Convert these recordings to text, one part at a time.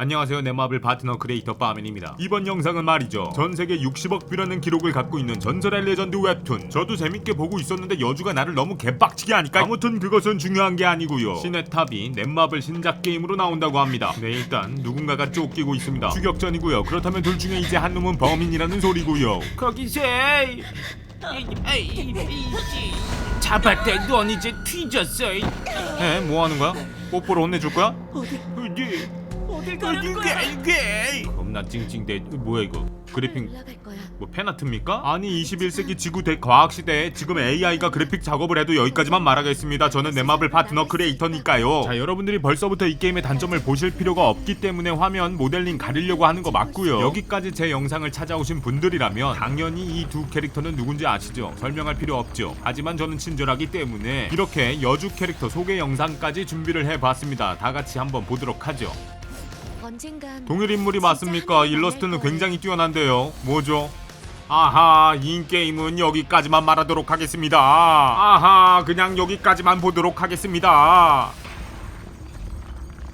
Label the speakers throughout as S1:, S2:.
S1: 안녕하세요. 넷마블 파트너 크리에이터 빠맨입니다. 이번 영상은 말이죠. 전세계 60억 뷰라는 기록을 갖고 있는 전설의 레전드 웹툰. 저도 재밌게 보고 있었는데 여주가 나를 너무 개빡치게 하니까 아무튼 그것은 중요한 게 아니고요. 신의 탑이 넷마블 신작 게임으로 나온다고 합니다. 네 일단 누군가가 쫓기고 있습니다. 추격전이고요. 그렇다면 둘 중에 이제 한 놈은 범인이라는 소리고요.
S2: 거기서 에이, 에이, 에이, 잡았다 넌 이제 뒤졌어. 이.
S1: 에? 뭐 하는 거야? 뽀뽀로 혼내줄 거야?
S2: 어디 어딜 가는 거야
S1: 이게 겁나 찡찡대 뭐야 이거 그래픽
S3: 올라갈 거야.
S1: 뭐 팬아트입니까? 아니 21세기 지구 대과학 시대에 지금 AI가 그래픽 작업을 해도 여기까지만 말하겠습니다. 저는 넷마블 파트너 크리에이터니까요. 자 여러분들이 벌써부터 이 게임의 단점을 보실 필요가 없기 때문에 화면 모델링 가리려고 하는 거 맞고요. 여기까지 제 영상을 찾아오신 분들이라면 당연히 이 두 캐릭터는 누군지 아시죠? 설명할 필요 없죠. 하지만 저는 친절하기 때문에 이렇게 여주 캐릭터 소개 영상까지 준비를 해봤습니다. 다 같이 한번 보도록 하죠. 동일 인물이 맞습니까? 일러스트는 굉장히 뛰어난데요. 뭐죠? 아하, 이 게임은 여기까지만 말하도록 하겠습니다. 아하, 그냥 여기까지만 보도록 하겠습니다.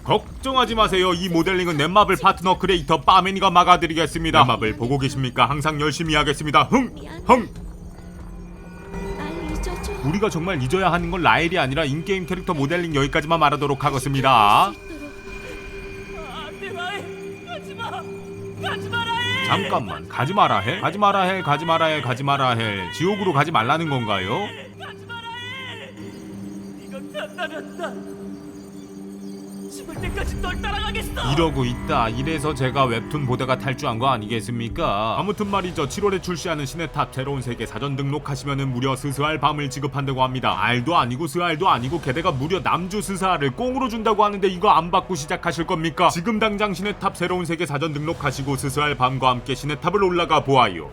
S1: 걱정하지 마세요. 이 모델링은 넷마블 파트너 크리에이터 빠메니가 막아드리겠습니다. 넷마블 보고 계십니까? 항상 열심히 하겠습니다. 흥! 흥! 우리가 정말 잊어야 하는 건 라엘이 아니라 인게임 캐릭터 모델링 여기까지만 말하도록 하겠습니다.
S2: 안돼 라이 가지마. 가지마 라이
S1: 잠깐만. 가지 마라 해? 가지 마라 해. 가지 마라 해. 가지 마라 해. 지옥으로 가지 말라는 건가요?
S2: 가지마 라이 이거 간다면 나 죽을 때까지 널 따라가겠어!
S1: 이러고 있다. 이래서 제가 웹툰 보다가 탈주한 거 아니겠습니까? 아무튼 말이죠. 7월에 출시하는 신의탑 새로운 세계 사전 등록하시면은 무려 스스알 밤을 지급한다고 합니다. 알도 아니고 스알도 아니고 게다가 무려 남주 스스알을 꽁으로 준다고 하는데 이거 안 받고 시작하실 겁니까? 지금 당장 신의탑 새로운 세계 사전 등록하시고 스스알 밤과 함께 신의탑을 올라가 보아요